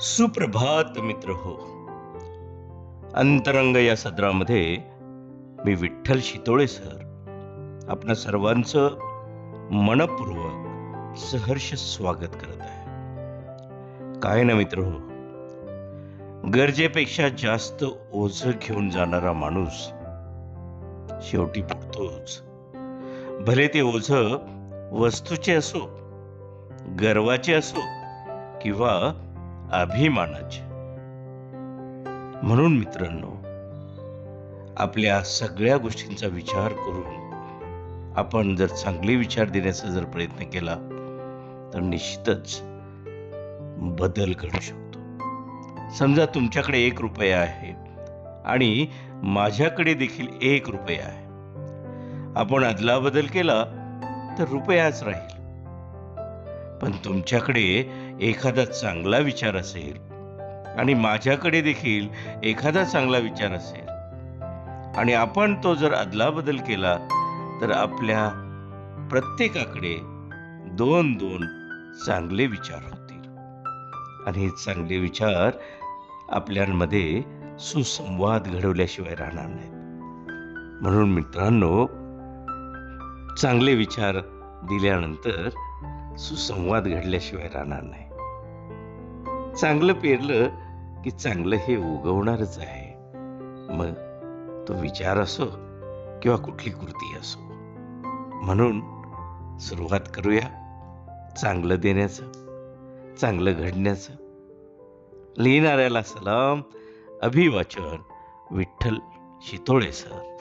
सुप्रभात मित्र हो. अंतरंग या सदरामध्ये मी विठ्ठल शितोळे सर. आपणा सर्वांचं मनपूर्वक सहर्ष स्वागत करत आहे. काय ना मित्र हो? गरजेपेक्षा जास्त ओझ घेऊन जाणारा माणूस शेवटी पुरतोच. भले ते ओझ वस्तूचे असो गर्वाचे असो किंवा अभिमानाचे. म्हणून मित्रांनो आपल्या सगळ्या गोष्टींचा विचार करून आपण जर चांगले विचार देण्याचा जर प्रयत्न केला तर निश्चितच बदल घडू शकतो. समजा तुमच्याकडे एक रुपया आहे आणि माझ्याकडे देखील एक रुपया आहे. आपण अदला बदल केला तर रुपयाच राहील. पण तुमच्याकडे एखादा चांगला विचार असेल आणि माझ्याकडे देखील एखादा चांगला विचार असेल आणि आपण तो जर अदलाबदल केला तर आपल्या प्रत्येकाकडे दोन दोन चांगले विचार होतील. आणि हे चांगले विचार आपल्यामध्ये सुसंवाद घडवल्याशिवाय राहणार नाहीत. म्हणून मित्रांनो चांगले विचार दिल्यानंतर सुसंवाद घडल्याशिवाय राहणार नाही. चांगलं पेरलं की चांगलं हे उगवणारच आहे. मग तो विचार असो किंवा कुठली कृती असो. म्हणून सुरुवात करूया चांगलं देण्याचं चांगलं घडण्याचं. लिहिणाऱ्याला सलाम अभिवाचन विठ्ठल शितोळे सर.